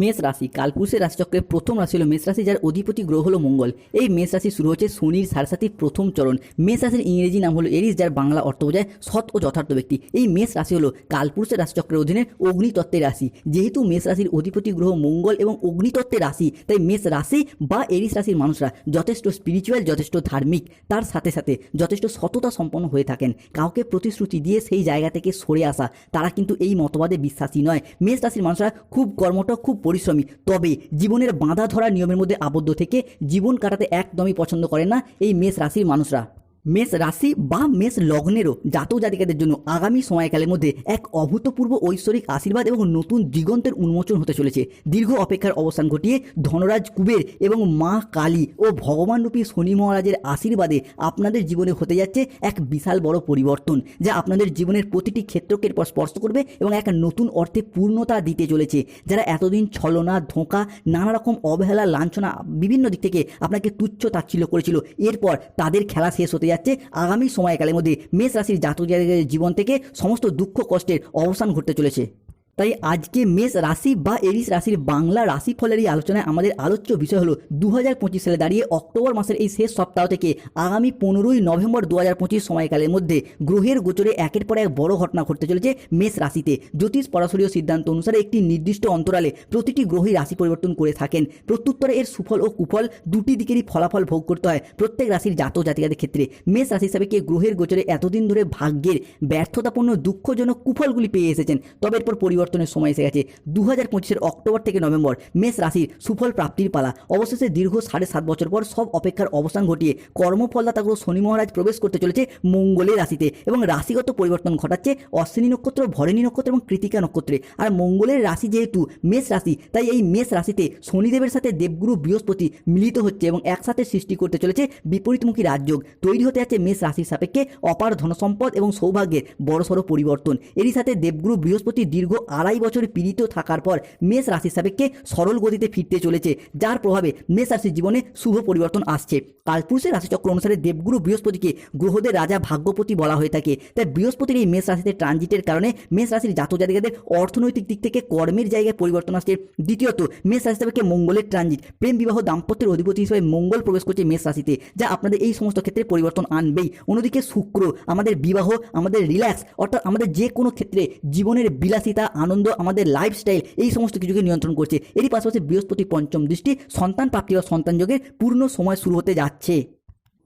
মেষ রাশি কালপুরুষের রাশিচক্রের প্রথম রাশি হলো মেষ রাশি, যার অধিপতি গ্রহ হলো মঙ্গল। এই মেষ রাশি শুরু হচ্ছে শনির সারসাথীর প্রথম চরণ। মেষ রাশির ইংরেজি নাম হলো এরিস, যার বাংলা অর্থ বোঝায় সৎ ও যথার্থ ব্যক্তি। এই মেষ রাশি হলো কালপুরুষের রাশিচক্রের অধীনে অগ্নিতত্ত্বের রাশি। যেহেতু মেষ রাশির অধিপতি গ্রহ মঙ্গল এবং অগ্নিতত্ত্বের রাশি, তাই মেষ রাশি বা এরিস রাশির মানুষরা যথেষ্ট স্পিরিচুয়াল যথেষ্ট ধার্মিক। তার সাথে সাথে যথেষ্ট সততা সম্পন্ন হয়ে থাকেন। কাউকে প্রতিশ্রুতি দিয়ে সেই জায়গা থেকে সরে আসা, তারা কিন্তু এই মতবাদে বিশ্বাসী নয়। মেষ রাশির মানুষরা খুব কর্মঠ, খুব পরিশ্রমী। তবে জীবনের বাঁধা ধরা নিয়মের মধ্যে আবদ্ধ থেকে জীবন কাটাতে একদমই পছন্দ করে না এই মেষ রাশির মানুষরা। মেষ রাশি বা মেষ লগ্নেরও জাতক জাতিকাদের জন্য আগামী সময়কালের মধ্যে এক অভূতপূর্ব ঐশ্বরিক আশীর্বাদ এবং নতুন দিগন্তের উন্মোচন হতে চলেছে। দীর্ঘ অপেক্ষার অবসান ঘটিয়ে ধনরাজ কুবের এবং মা কালী ও ভগবানরূপী শনি মহারাজের আশীর্বাদে আপনাদের জীবনে হতে যাচ্ছে এক বিশাল বড় পরিবর্তন, যা আপনাদের জীবনের প্রতিটি ক্ষেত্রকে এরপর স্পর্শ করবে এবং এক নতুন অর্থে পূর্ণতা দিতে চলেছে। যারা এতদিন ছলনা, ধোঁকা নানা রকম অবহেলা, লাঞ্ছনা, বিভিন্ন দিক থেকে আপনাকে তুচ্ছ তাচ্ছিল্য করেছিল, এরপর তাদের খেলা শেষ হতে যাচ্ছে আগামী সময়কালের মধ্যে মেষ রাশির জাতক জীবন থেকে সমস্ত দুঃখ কষ্টের অবসান ঘটতে চলেছে। তাই আজকে মেষ রাশি বা এরিস রাশির বাংলা রাশিফলের এই আলোচনায় আমাদের আলোচ্য বিষয় হলো দু হাজার পঁচিশ সালে দাঁড়িয়ে অক্টোবর মাসের এই শেষ সপ্তাহ থেকে আগামী পনেরোই নভেম্বর দু হাজার পঁচিশ সময়কালের মধ্যে গ্রহের গোচরে একের পর এক বড় ঘটনা ঘটতে চলেছে মেষ রাশিতে। জ্যোতিষ পরাশরীয় সিদ্ধান্ত অনুসারে একটি নির্দিষ্ট অন্তরালে প্রতিটি গ্রহই রাশি পরিবর্তন করে থাকেন। প্রত্যুত্তরে এর সুফল ও কুফল দুটি দিকেরই ফলাফল ভোগ করতে হয় প্রত্যেক রাশির জাত জাতিকাদের ক্ষেত্রে। মেষ রাশি হিসাবে কে গ্রহের গোচরে এতদিন ধরে ভাগ্যের ব্যর্থতাপূর্ণ দুঃখজনক কুফলগুলি পেয়ে এসেছেন। তবে এরপর পরিবর্তনের সময় এসে গেছে। দু হাজার পঁচিশের অক্টোবর থেকে নভেম্বর মেষ রাশির সুফল প্রাপ্তির পালা। অবশেষে দীর্ঘ সাড়ে সাত বছর পর সব অপেক্ষার অবসান ঘটিয়ে কর্মফলদাতা গ্রহ শনি মহারাজ প্রবেশ করতে চলেছে মঙ্গলের রাশিতে এবং রাশিগত পরিবর্তন ঘটাচ্ছে অশ্বিনী নক্ষত্র, ভরণী নক্ষত্র এবং কৃতিকা নক্ষত্রে। আর মঙ্গলের রাশি যেহেতু মেষ রাশি, তাই এই মেষ রাশিতে শনিদেবের সাথে দেবগুরু বৃহস্পতি মিলিত হচ্ছে এবং একসাথে সৃষ্টি করতে চলেছে বিপরীতমুখী রাজযোগ। তৈরি হতে যাচ্ছে মেষ রাশির সাপেক্ষে অপার ধনসম্পদ এবং সৌভাগ্যের বড়সড় পরিবর্তন। এরই সাথে দেবগুরু বৃহস্পতি দীর্ঘ আড়াই বছর পীড়িত থাকার পর মেষ রাশির সাপেক্ষে সরল গতিতে ফিরতে চলেছে, যার প্রভাবে মেষ রাশির জীবনে শুভ পরিবর্তন আসছে। কালপুরুষের রাশিচক্র অনুসারে দেবগুরু বৃহস্পতিকে গ্রহদের রাজা ভাগ্যপতি বলা হয়ে থাকে। তাই বৃহস্পতির এই মেষ রাশিতে ট্রানজিটের কারণে মেষ রাশির জাতক জাতিকাদের অর্থনৈতিক দিক থেকে কর্মের জায়গায় পরিবর্তন আসছে। দ্বিতীয়ত, মেষ রাশি সাপেক্ষে মঙ্গলের ট্রানজিট প্রেম বিবাহ দাম্পত্যের অধিপতি হিসেবে মঙ্গল প্রবেশ করছে মেষ রাশিতে, যা আপনাদের এই সমস্ত ক্ষেত্রে পরিবর্তন আনবেই। অন্যদিকে শুক্র, আমাদের বিবাহ, আমাদের রিল্যাক্স অর্থাৎ আমাদের যে কোনো ক্ষেত্রে জীবনের বিলাসিতা আনন্দ, আমাদের লাইফস্টাইল এই সমস্ত কিছুকে নিয়ন্ত্রণ করছে। এরই পাশাপাশি বৃহস্পতি পঞ্চম দৃষ্টি, সন্তান প্রাপ্তি বা সন্তান যোগের পূর্ণ সময় শুরু হতে যাচ্ছে।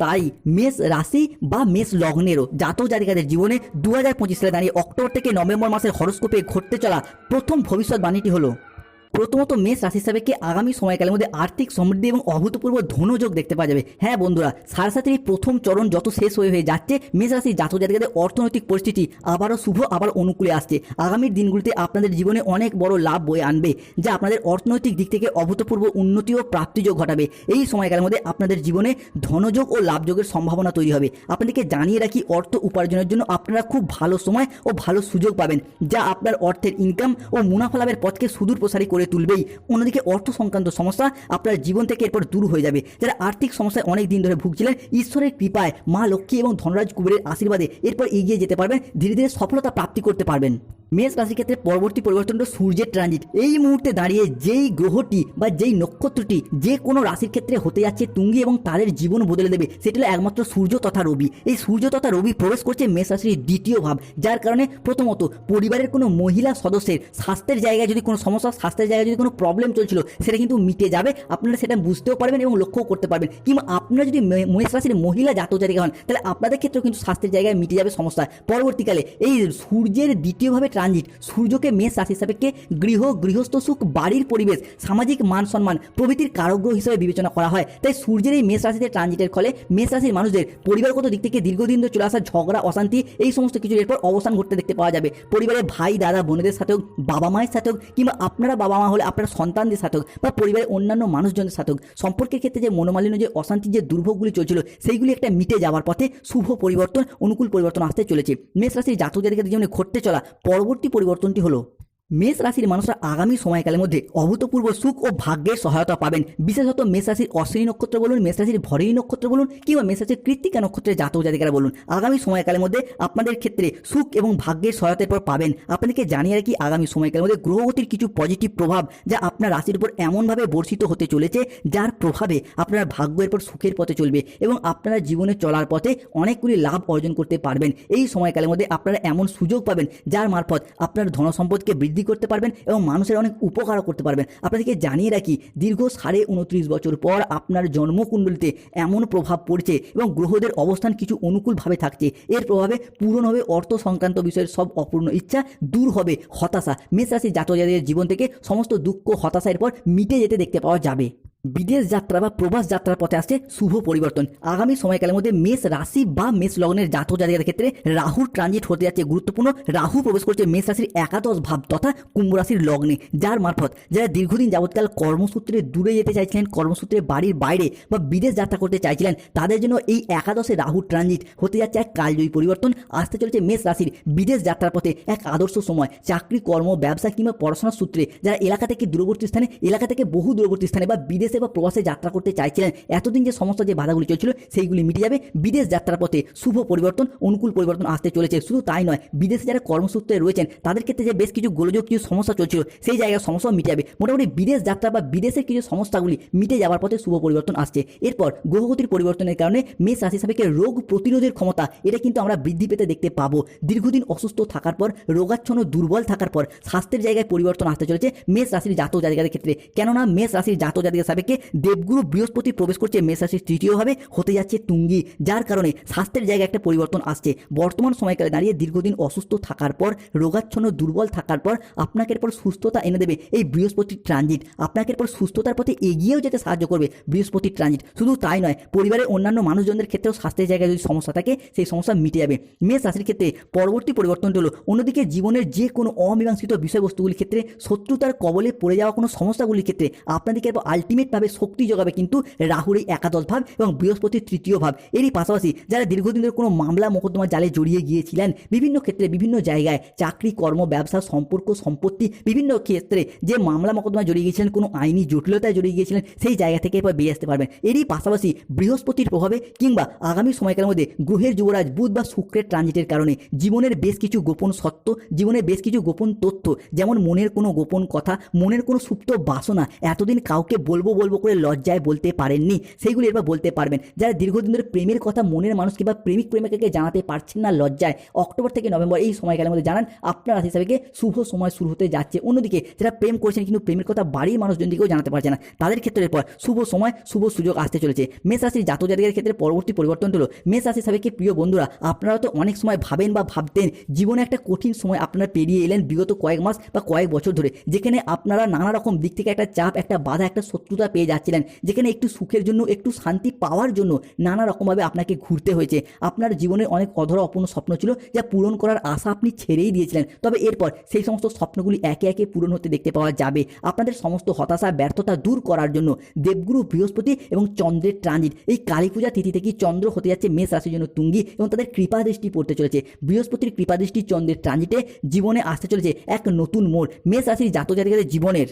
তাই মেষ রাশি বা মেষ লগ্নেরও জাতক জাতিকাদের জীবনে দু হাজার পঁচিশ সালে দাঁড়িয়ে অক্টোবর থেকে নভেম্বর মাসের হরস্কোপে ঘটতে চলা প্রথম ভবিষ্যৎবাণীটি হলো প্রথমত মেষ রাশি হিসাবে আগামী সময়কালের মধ্যে আর্থিক সমৃদ্ধি এবং অভূতপূর্ব ধনযোগ দেখতে পাওয়া যাবে? হ্যাঁ বন্ধুরা সারসাথীর এই প্রথম চরণ যত শেষ হয়ে হয়ে যাচ্ছে, মেষ রাশির জাতক জাতিকাদের অর্থনৈতিক পরিস্থিতি আবারও শুভ, আবার অনুকূলে আসছে। আগামীর দিনগুলিতে আপনাদের জীবনে অনেক বড় লাভ বয়ে আনবে, যা আপনাদের অর্থনৈতিক দিক থেকে অভূতপূর্ব উন্নতি ও প্রাপ্তিযোগ ঘটাবে। এই সময়কালের মধ্যে আপনাদের জীবনে ধনযোগ ও লাভযোগের সম্ভাবনা তৈরি হবে। আপনাদেরকে জানিয়ে রাখি, অর্থ উপার্জনের জন্য আপনারা খুব ভালো সময় ও ভালো সুযোগ পাবেন, যা আপনার অর্থের ইনকাম ও মুনাফা লাভের পথকে সুদূর প্রসারী তুলবেই। অন্যদিকে অর্থ সংক্রান্ত সমস্যা আপনার জীবন থেকে এরপর দূর হয়ে যাবে। যারা আর্থিক সমস্যায় অনেক দিন ধরে ভুগছিলেন, ঈশ্বরের কৃপায় মা লক্ষ্মী এবং ধনরাজ কুবেরের আশীর্বাদে এরপর এগিয়ে যেতে পারবেন, ধীরে ধীরে সফলতা প্রাপ্তি করতে পারবেন। মেষ রাশির ক্ষেত্রে পরবর্তী পরিবর্তনটা সূর্যের ট্রানজিট এই মুহূর্তে দাঁড়িয়ে যেই গ্রহটি বা যেই নক্ষত্রটি যে কোনো রাশির ক্ষেত্রে হতে যাচ্ছে, তুঙ্গি এবং তাদের জীবন বদলে দেবে। সেটা হলো একমাত্র সূর্য তথা রবি। এই সূর্য তথা রবি প্রবেশ করছে মেষ রাশির দ্বিতীয় ভাব, যার কারণে প্রথমত পরিবারের কোনো মহিলা সদস্যের স্বাস্থ্যের জায়গায় যদি কোনো সমস্যা, স্বাস্থ্যের জায়গায় যদি কোনো প্রবলেম চলছিল, সেটা কিন্তু মিটে যাবে। আপনারা সেটা বুঝতেও পারবেন এবং লক্ষ্যও করতে পারবেন। কিংবা আপনারা যদি মে- মেষ রাশির মহিলা জাতজাতিকা হন, তাহলে আপনাদের ক্ষেত্রেও কিন্তু স্বাস্থ্যের জায়গায় মিটে যাবে সমস্যা। পরবর্তীকালে এই সূর্যের দ্বিতীয়ভাবে ট্রানজিট সূর্যকে মেষ রাশি সাপেক্ষে গৃহ, গৃহস্থ সুখ, বাড়ির পরিবেশ, সামাজিক মান সম্মান, প্রভৃতির কারগ্রহ হিসেবে বিবেচনা করা হয়। তাই সূর্যের এই মেষ রাশিতে ট্রানজিটের ফলে মেষ রাশির মানুষদের পরিবারগত দিক থেকে দীর্ঘদিন ধরে চলে আসা ঝগড়া, অশান্তি, এই সমস্ত কিছু এরপর অবসান ঘটতে দেখতে পাওয়া যাবে। পরিবারের ভাই, দাদা, বোনেদের সাথে হোক বাবা মায়ের সাথে হোক কিংবা আপনারা বাবা মা হলে আপনার সন্তানদের সাথে হোক বা পরিবারের অন্যান্য মানুষজনের সাথে হোক সম্পর্কের ক্ষেত্রে যে মনোমালিন্য, যে অশান্তির যে দুর্ভোগগুলি চলছিল, সেইগুলি একটা মিটে যাওয়ার পথে শুভ পরিবর্তন, অনুকূল পরিবর্তন আসতে চলেছে। মেষ রাশির জাতক জাতিকাদের জীবনে ঘটতে চলা পরবর্তী পরিবর্তনটি হলো মেষ রাশির মানুষরা আগামী সময়কালের মধ্যে অভূতপূর্ব সুখ ও ভাগ্যের সহায়তা পাবেন। বিশেষত মেষ রাশির অশ্বিনী নক্ষত্র বলুন, মেষ রাশির ভরণী নক্ষত্র বলুন, কিংবা মেষ রাশির কৃত্তিকা নক্ষত্রের জাতক জাতিকারা বলুন। আগামী সময়কালের মধ্যে আপনাদের ক্ষেত্রে সুখ এবং ভাগ্যের সহায়তার পর পাবেন। আপনাদেরকে জানিয়ে রাখি, আগামী সময়কালের মধ্যে গ্রহগতির কিছু পজিটিভ প্রভাব যা আপনার রাশির উপর এমনভাবে বর্ষিত হতে চলেছে, যার প্রভাবে আপনার ভাগ্যের পর সুখের পথে চলবে এবং আপনারা জীবনে চলার পথে অনেকগুলি লাভ অর্জন করতে পারবেন। এই সময়কালের মধ্যে আপনারা এমন সুযোগ পাবেন, যার মারফত আপনার ধনসম্পদকে বৃদ্ধি করতে পারবেন এবং মানুষের অনেক উপকারও করতে পারবেন। আপনাদেরকে জানিয়ে রাখি, দীর্ঘ সাড়ে উনত্রিশ বছর পর আপনার জন্মকুণ্ডলিতে এমন প্রভাব পড়ছে এবং গ্রহদের অবস্থান কিছু অনুকূলভাবে থাকছে। এর প্রভাবে পূরণ হবে অর্থ সংক্রান্ত বিষয়ের সব অপূর্ণ ইচ্ছা, দূর হবে হতাশা। মেষ রাশির জাতক জাতিদের জীবন থেকে সমস্ত দুঃখ হতাশা এরপর মিটে যেতে দেখতে পাওয়া যাবে। বিদেশ যাত্রা বা প্রবাস যাত্রার পথে আসছে শুভ পরিবর্তন। আগামী সময়কালের মধ্যে মেষ রাশি বা মেষ লগ্নের জাতক জাতিকাদের ক্ষেত্রে রাহুর ট্রানজিট হতে যাচ্ছে গুরুত্বপূর্ণ। রাহু প্রবেশ করছে মেষ রাশির একাদশ ভাব তথা কুম্ভ রাশির লগ্নে, যার মারফত যারা দীর্ঘদিন যাবৎকাল কর্মসূত্রে দূরে যেতে চাইছিলেন, কর্মসূত্রে বাড়ির বাইরে বা বিদেশ যাত্রা করতে চাইছিলেন, তাদের জন্য এই একাদশে রাহুর ট্রানজিট হতে যাচ্ছে এক কালজয়ী পরিবর্তন। আসতে চলেছে মেষ রাশির বিদেশ যাত্রার পথে এক আদর্শ সময়, চাকরি, কর্ম, ব্যবসা কিংবা পড়াশোনার সূত্রে। যারা এলাকা থেকে দূরবর্তী স্থানে, এলাকা থেকে বহু দূরবর্তী স্থানে বা বিদেশে বা প্রবাসে যাত্রা করতে চাইছিলেন, এতদিন যে সমস্ত যে বাধাগুলি চলছিল, সেইগুলি মিটে যাবে। বিদেশ যাত্রার পথে শুভ পরিবর্তন, অনুকূল পরিবর্তন আসতে চলেছে। শুধু তাই নয়, বিদেশে যারা কর্মসূত্রে রয়েছেন, তাদের ক্ষেত্রে যে বেশ কিছু গোলযোগ, কিছু সমস্যা চলছিল, সেই জায়গায় সমস্যা মিটে যাবে। মোটামুটি বিদেশ যাত্রা বা বিদেশের কিছু সমস্যাগুলি মিটে যাওয়ার পথে শুভ পরিবর্তন আসছে। এরপর গ্রহগতির পরিবর্তনের কারণে মেষ রাশি সাপেক্ষে রোগ প্রতিরোধের ক্ষমতা, এটা কিন্তু আমরা বৃদ্ধি পেতে দেখতে পাবো। দীর্ঘদিন অসুস্থ থাকার পর, রোগাচ্ছন্ন, দুর্বল থাকার পর, স্বাস্থ্যের জায়গায় পরিবর্তন আসতে চলেছে মেষ রাশির জাতক জাতিকাদের ক্ষেত্রে। কেননা মেষ রাশির জাতক জাতিকার সাপেক্ষে দেবগুরু বৃহস্পতি প্রবেশ করছে, মেষ রাশির তৃতীয়ভাবে হতে যাচ্ছে তুঙ্গি। যার কারণে স্বাস্থ্যের জায়গায় একটা পরিবর্তন আসছে। বর্তমান সময়কালে দাঁড়িয়ে দীর্ঘদিন অসুস্থ থাকার পর, রোগাচ্ছন্ন, দুর্বল থাকার পর, আপনাকে এরপর সুস্থতা এনে দেবে এই বৃহস্পতির ট্রানজিট আপনাকে এরপর সুস্থতার পথে এগিয়েও যেতে সাহায্য করবে বৃহস্পতির ট্রানজিট শুধু তাই নয়, পরিবারের অন্যান্য মানুষজনদের ক্ষেত্রেও স্বাস্থ্যের জায়গায় যদি সমস্যা থাকে, সেই সমস্যা মিটে যাবে। মেষ রাশির ক্ষেত্রে পরবর্তী পরিবর্তনটি হলো, অন্যদিকে জীবনের যে কোনো অমীমাংসিত বিষয়বস্তুগুলির ক্ষেত্রে শত্রুতার কবলে পড়ে যাওয়া কোনো সমস্যাগুলির ক্ষেত্রে আপনাদেরকে এরপর আলটিমেটভাবে শক্তি যোগাবে কিন্তু রাহুর এই একাদশ ভাব এবং বৃহস্পতির তৃতীয় ভাব। এরই পাশাপাশি যারা দীর্ঘদিন ধরে কোনো মামলা মোকদ্দমা জালে জড়িয়ে গিয়েছিলেন, বিভিন্ন ক্ষেত্রে, বিভিন্ন জায়গায় চাকরি, কর্ম, ব্যবসা, সম্পর্ক, সম্পত্তি, বিভিন্ন ক্ষেত্রে যে মামলা মোকদ্দমা জড়িয়ে গিয়েছিলেন, কোনো আইনি জটিলতায় জড়িয়ে গিয়েছিলেন, সেই জায়গা থেকে এরপর বেরিয়ে আসতে পারবেন। এরই পাশাপাশি বৃহস্পতির প্রভাবে কিংবা আগামী সময়কালের মধ্যে গ্রহের যুবরাজ, বুধ বা শুক্রের ট্রানজিটের কারণে জীবনের বেশ কিছু গোপন সত্য, জীবনের বেশ কিছু গোপন তথ্য, যেমন মনের কোনো গোপন কথা, মনের কোনো সুপ্ত বাসনা, এতদিন কাউকে বলব বলব করে লজ্জায় বলতে পারেননি, সেইগুলি এবার বলতে পারবেন। যারা দীর্ঘদিন ধরে প্রেমের কথা মনের মানুষকে বা প্রেমিক প্রেমিকাকে জানাতে পারছেন না লজ্জায়, অক্টোবর থেকে নভেম্বর এই সময়কালের মধ্যে জানান, আপনার রাশি হিসাবে শুভ সময় শুরু হতে যাচ্ছে। অন্যদিকে যারা প্রেম করছেন কিন্তু প্রেমের কথা বাড়ির মানুষজন দিকেও জানাতে পারছে না, তাদের ক্ষেত্রে এরপর শুভ সময়, শুভ সুযোগ আসতে চলেছে। মেষ রাশির জাতক জাতিকের ক্ষেত্রে পরবর্তী পরিবর্তন হলো, মেষ রাশি সাবেকে প্রিয় বন্ধুরা, আপনারা তো অনেক সময় ভাবেন বা ভাবতেন, জীবনে একটা কঠিন সময় আপনারা পেরিয়ে এলেন বিগত কয়েক মাস বা কয়েক বছর ধরে, যেখানে আপনারা নানা রকম দিক থেকে একটা চাপ, একটা বাধা, একটা শত্রুতা পেয়ে যাচ্ছিলেন। যেখানে একটু সুখের জন্য, একটু শান্তি পাওয়ার জন্য নানা রকমভাবে আপনাকে ঘুরতে হয়েছে। আপনার জীবনে অনেক অধরা অপূর্ণ স্বপ্ন ছিল যা পূরণ করার আশা আপনি ছেড়েই দিয়েছিলেন। তবে এরপর সেই সমস্ত স্বপ্নগুলি একে একে পূরণ হতে দেখতে পাওয়া যাবে। আপনাদের সমস্ত হতাশা, ব্যর্থতা দূর করার জন্য দেবগুরু বৃহস্পতি এবং চন্দ্রের ট্রানজিট। এই কালী পূজা তিথি থেকে চন্দ্র হতে যাচ্ছে মেষ রাশির জন্য তুঙ্গি এবং তাদের কৃপা দৃষ্টি পড়তে চলেছে। বৃহস্পতির কৃপা দৃষ্টি চন্দ্রের ট্রানজিটে জীবনে আসতে চলেছে এক নতুন মোড়। মেষ রাশির জাতক জাতিকাদের জীবনের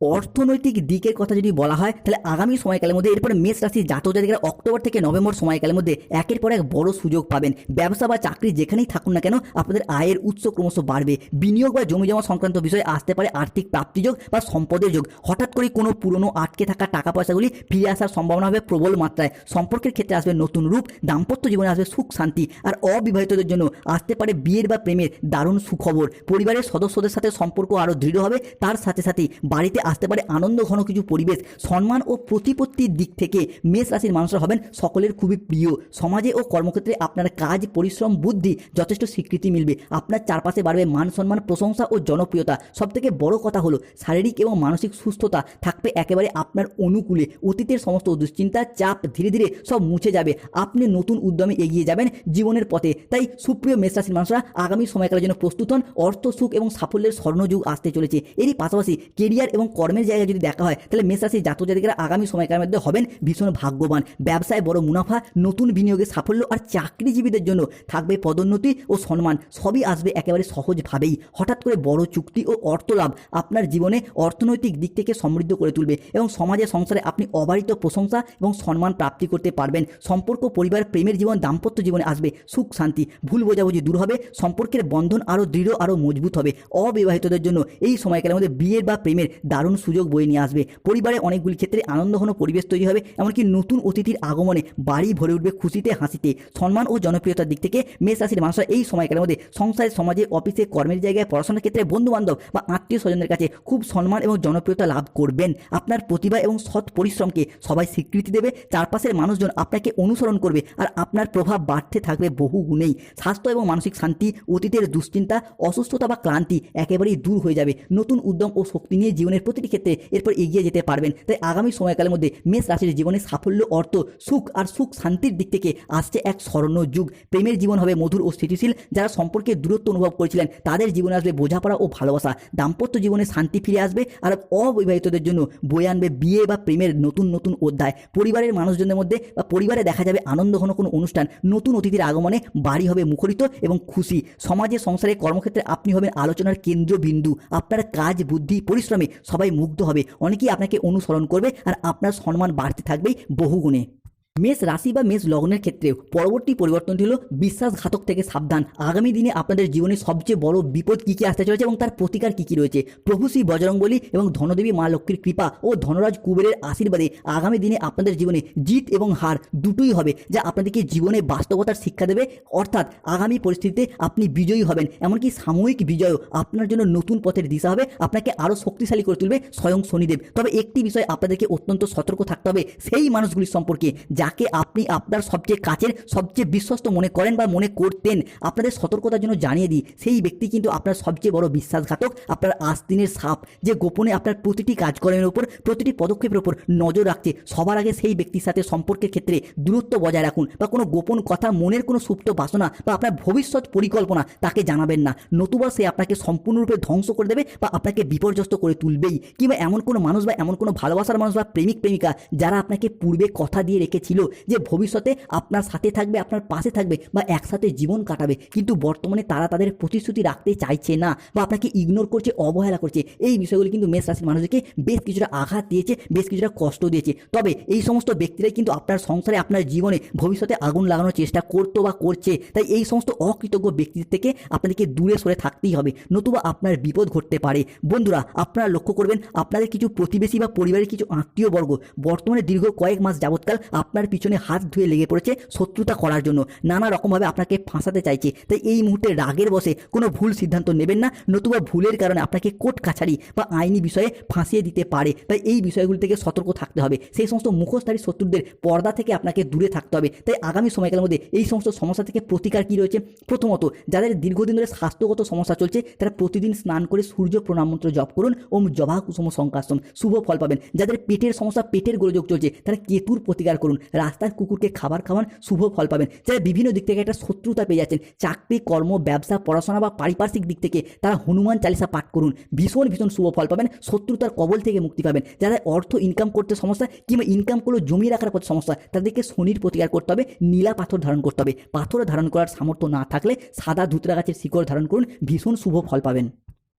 অর্থনৈতিক দিকের কথা যদি বলা হয়, তাহলে আগামী সময়কালের মধ্যে এরপরে মেষ রাশি জাতক জাতিকারা অক্টোবর থেকে নভেম্বর সময়কালের মধ্যে একের পর এক বড় সুযোগ পাবেন। ব্যবসা বা চাকরি যেখানেই থাকুন না কেন, আপনাদের আয়ের উৎস ক্রমশ বাড়বে। বিনিয়োগ বা জমি জমা সংক্রান্ত বিষয়ে আসতে পারে আর্থিক প্রাপ্তিযোগ বা সম্পদের যোগ। হঠাৎ করে কোনো পুরনো আটকে থাকা টাকা পয়সাগুলি ফিরে আসার সম্ভাবনা হবে প্রবল মাত্রায়। সম্পর্কের ক্ষেত্রে আসবে নতুন রূপ, দাম্পত্য জীবনে আসবে সুখ, শান্তি আর অবিবাহিতদের জন্য আসতে পারে বিয়ের বা প্রেমের দারুণ সুখবর। পরিবারের সদস্যদের সাথে সম্পর্ক আরও দৃঢ় হবে, তার সাথে সাথে বাড়িতে আসতে পারে আনন্দ ঘন কিছু পরিবেশ, সম্মান ও প্রতিপত্তির দিক থেকে মেষ রাশির মানুষরা হবেন সকলের খুবই প্রিয়। সমাজে ও কর্মক্ষেত্রে আপনার কাজ, পরিশ্রম, বুদ্ধি যথেষ্ট স্বীকৃতি মিলবে। আপনার চারপাশে বাড়বে মান সম্মান, প্রশংসা ও জনপ্রিয়তা। সবথেকে বড় কথা হলো শারীরিক এবং মানসিক সুস্থতা থাকবে একেবারে আপনার অনুকূলে। অতীতের সমস্ত দুশ্চিন্তা, চাপ ধীরে ধীরে সব মুছে যাবে। আপনি নতুন উদ্যমে এগিয়ে যাবেন জীবনের পথে। তাই সুপ্রিয় মেষ রাশির মানুষরা আগামী সময়কালের জন্য প্রস্তুত হন। অর্থ, সুখ এবং সাফল্যের স্বর্ণযুগ আসতে চলেছে। এরই পাশাপাশি কেরিয়ার এবং কর্মের জায়গায় যদি দেখা হয়, তাহলে মেষ রাশির জাতক জাতিকারা আগামী সময়কালের মধ্যে হবেন ভীষণ ভাগ্যবান। ব্যবসায় বড় মুনাফা, নতুন বিনিয়োগের সাফল্য আর চাকরিজীবীদের জন্য থাকবে পদোন্নতি ও সম্মান। সবই আসবে একেবারে সহজভাবেই। হঠাৎ করে বড় চুক্তি ও অর্থ লাভ আপনার জীবনে অর্থনৈতিক দিক থেকে সমৃদ্ধ করে তুলবে এবং সমাজে, সংসারে আপনি অবারিত প্রশংসা এবং সম্মান প্রাপ্তি করতে পারবেন। সম্পর্ক, পরিবার, প্রেমের জীবন, দাম্পত্য জীবনে আসবে সুখ, শান্তি। ভুল বোঝাবুঝি দূর হবে, সম্পর্কের বন্ধন আরও দৃঢ় আরও মজবুত হবে। অবিবাহিতদের জন্য এই সময়কালের মধ্যে বিয়ের বা প্রেমের দারুণ সুযোগ বয়ে নিয়ে আসবে। পরিবারে অনেকগুলি ক্ষেত্রে আনন্দঘন পরিবেশ তৈরি হবে, এমনকি নতুন অতিথির আগমনে বাড়ি ভরে উঠবে খুশিতে, হাসিতে। সম্মান ও জনপ্রিয়তার দিক থেকে মেষ রাশির মানুষরা এই সময়কালের মধ্যে সংসারে, সমাজে, অফিসে, কর্মের জায়গায় পড়াশোনার ক্ষেত্রে বন্ধু বান্ধব বা আত্মীয় স্বজনের কাছে খুব সম্মান এবং জনপ্রিয়তা লাভ করবেন। আপনার প্রতিভা এবং সৎ পরিশ্রমকে সবাই স্বীকৃতি দেবে, চারপাশের মানুষজন আপনাকে অনুসরণ করবে আর আপনার প্রভাব বাড়তে থাকবে বহু গুণেই। স্বাস্থ্য এবং মানসিক শান্তি, অতীতের দুশ্চিন্তা, অসুস্থতা বা ক্লান্তি একেবারেই দূর হয়ে যাবে। নতুন উদ্যম ও শক্তি নিয়ে জীবনের প্রতিটি ক্ষেত্রে এরপর এগিয়ে যেতে পারবেন। তাই আগামী সময়কালের মধ্যে মেষ রাশির জীবনে সাফল্য, অর্থ, সুখ আর সুখ শান্তির দিক থেকে আসছে এক স্বর্ণ যুগ। প্রেমের জীবন হবে মধুর ও স্থিতিশীল। যারা সম্পর্কে দূরত্ব অনুভব করেছিলেন, তাদের জীবনে আসবে বোঝাপড়া ও ভালোবাসা। দাম্পত্য জীবনে শান্তি ফিরে আসবে আর অবিবাহিতদের জন্য বয়ে আনবে বিয়ে বা প্রেমের নতুন নতুন অধ্যায়। পরিবারের মানুষজনের মধ্যে বা পরিবারে দেখা যাবে আনন্দ ঘন কোনো অনুষ্ঠান। নতুন অতিথির আগমনে বাড়ি হবে মুখরিত এবং খুশি। সমাজে সংসারে কর্মক্ষেত্রে আপনি হবেন আলোচনার কেন্দ্রবিন্দু। আপনার কাজ, বুদ্ধি, পরিশ্রমে সবাই মুগ্ধ হবে। অনেকেই আপনাকে অনুসরণ করবে আর আপনার সম্মান বাড়তে থাকবেই বহুগুণে। মেষ রাশি বা মেষ লগ্নের ক্ষেত্রেও পরবর্তী পরিবর্তনটি হলো বিশ্বাসঘাতক থেকে সাবধান। আগামী দিনে আপনাদের জীবনে সবচেয়ে বড় বিপদ কী কী আসতে চলেছে এবং তার প্রতিকার কী কী রয়েছে? প্রভু শ্রী বজরংবলী এবং ধনদেবী মা লক্ষ্মীর কৃপা ও ধনরাজ কুবেরের আশীর্বাদে আগামী দিনে আপনাদের জীবনে জিত এবং হার দুটোই হবে যা আপনাদেরকে জীবনে বাস্তবতার শিক্ষা দেবে। অর্থাৎ আগামী পরিস্থিতিতে আপনি বিজয়ী হবেন, এমনকি সাময়িক বিজয়ও আপনার জন্য নতুন পথের দিশা হবে। আপনাকে আরও শক্তিশালী করে তুলবে স্বয়ং শনিদেব। তবে একটি বিষয় আপনাদেরকে অত্যন্ত সতর্ক থাকতে হবে, সেই মানুষগুলির সম্পর্কে যাকে আপনি আপনার সবচেয়ে কাছের, সবচেয়ে বিশ্বস্ত মনে করেন বা মনে করতেন, আপনাদের সতর্কতার জন্য জানিয়ে দিই, সেই ব্যক্তি কিন্তু আপনার সবচেয়ে বড় বিশ্বাসঘাতক, আপনার আস্তিনের সাপ, যে গোপনে আপনার প্রতিটি কাজকর্মের উপর, প্রতিটি পদক্ষেপের উপর নজর রাখছে। সবার আগে সেই ব্যক্তির সাথে সম্পর্কের ক্ষেত্রে দূরত্ব বজায় রাখুন বা কোনো গোপন কথা, মনের কোনো সুপ্ত বাসনা বা আপনার ভবিষ্যৎ পরিকল্পনা তাকে জানাবেন না। নতুবা সে আপনাকে সম্পূর্ণরূপে ধ্বংস করে দেবে বা আপনাকে বিপর্যস্ত করে তুলবেই, কিংবা এমন কোনো মানুষ বা এমন কোনো ভালোবাসার মানুষ বা প্রেমিক, প্রেমিকা, যারা আপনাকে পূর্বে কথা দিয়ে রেখেছিল যে ভবিষ্যতে আপনার সাথে থাকবে, আপনার পাশে থাকবে বা একসাথে জীবন কাটাবে। কিন্তু বর্তমানে তারা তাদের প্রতিশ্রুতি রাখতে চাইছে না বা আপনাকে ইগনোর করছে, অবহেলা করছে। এই বিষয়গুলি কিন্তু মেষ রাশির মানুষদেরকে বেশ কিছুটা আঘাত দিয়েছে, বেশ কিছুটা কষ্ট দিয়েছে। তবে এই সমস্ত ব্যক্তিরাই কিন্তু আপনার সংসারে, আপনার জীবনে, ভবিষ্যতে আগুন লাগানোর চেষ্টা করতো বা করছে। তাই এই সমস্ত অকৃতজ্ঞ ব্যক্তিদের থেকে আপনাদেরকে দূরে সরে থাকতেই হবে, নতুবা আপনার বিপদ ঘটতে পারে। বন্ধুরা, আপনারা লক্ষ্য করবেন, আপনাদের কিছু প্রতিবেশী বা পরিবারের কিছু আত্মীয় বর্গ বর্তমানে দীর্ঘ কয়েক মাস যাবৎকাল আপনার পিছনে হাত ধুয়ে লেগে পড়েছে শত্রুতা করার জন্য। নানা রকমভাবে আপনাকে ফাঁসাতে চাইছে। তাই এই মুহূর্তে রাগের বসে কোনো ভুল সিদ্ধান্ত নেবেন না, নতুবা ভুলের কারণে আপনাকে কোর্ট কাছারি বা আইনি বিষয়ে ফাঁসিয়ে দিতে পারে। তাই এই বিষয়গুলি থেকে সতর্ক থাকতে হবে। সেই সমস্ত মুখোশধারী শত্রুদের পর্দা থেকে আপনাকে দূরে থাকতে হবে। তাই আগামী সময়কালের মধ্যে এই সমস্ত সমস্যা থেকে প্রতিকার কী রয়েছে? প্রথমত, যাদের দীর্ঘদিন ধরে স্বাস্থ্যগত সমস্যা চলছে, তারা প্রতিদিন স্নান করে সূর্য প্রণাম মন্ত্র জপ করুন। ওম জবা কুসুম সংকাশম। শুভ ফল পাবেন। যাদের পেটের সমস্যা, পেটের গোলযোগ চলছে, তারা কেতুর প্রতিকার করুন। রাস্তার কুকুরকে খাবার খাওয়ান, শুভ ফল পাবেন। যারা বিভিন্ন দিক থেকে একটা শত্রুতা পেয়ে যাচ্ছেন, চাকরি, কর্ম, ব্যবসা, পড়াশোনা বা পারিপার্শ্বিক দিক থেকে তারা হনুমান চালিসা পাঠ করুন। ভীষণ ভীষণ শুভ ফল পাবেন, শত্রুতার কবল থেকে মুক্তি পাবেন। যারা অর্থ ইনকাম করতে সমস্যা কিংবা ইনকাম করলেও জমিয়ে রাখার পথে সমস্যা, তাদেরকে শনির প্রতিকার করতে হবে, নীলা পাথর ধারণ করতে হবে। পাথর ধারণ করার সামর্থ্য না থাকলে সাদা ধুতরা গাছের শিকড় ধারণ করুন, ভীষণ শুভ ফল পাবেন।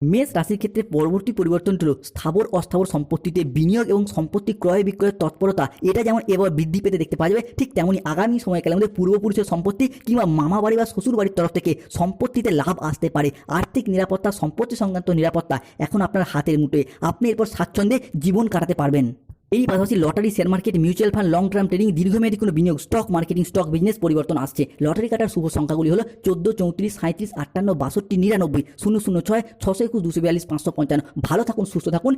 মেষ রাশির ক্ষেত্রে পরবর্তী পরিবর্তনটি হল স্থাবর অস্থাবর সম্পত্তিতে বিনিয়োগ এবং সম্পত্তি ক্রয় বিক্রয়ের তৎপরতা। এটা যেমন এবার বৃদ্ধি পেতে দেখতে পাওয়া যাবে, ঠিক তেমনই আগামী সময়কালে আমাদের পূর্বপুরুষের সম্পত্তি কিংবা মামা বাড়ি বা শ্বশুর বাড়ির তরফ থেকে সম্পত্তিতে লাভ আসতে পারে। আর্থিক নিরাপত্তা, সম্পত্তি সংক্রান্ত নিরাপত্তা এখন আপনার হাতের মুঠোয়। আপনি এরপর স্বাচ্ছন্দ্যে জীবন কাটাতে পারবেন। এই পাশাপাশি lottery share market mutual fund long term trading দীর্ঘমেয়াদী কোনো বিনিয়োগ স্টক মার্কেটিং স্টক বিজনেস পরিবর্তন আসছে। লটারি কাটার শুভ সংখ্যাগুলি হলো চোদ্দ, চৌত্রিশ সাঁত্রিশ আটান্ন, বাষট্টি, নিরানব্বই, শূন্য শূন্য, ছয়, ছশো একুশ, দুশো বিয়াল্লিশ, পাঁচশো পঞ্চান্ন। ভালো থাকুন, সুস্থ থাকুন।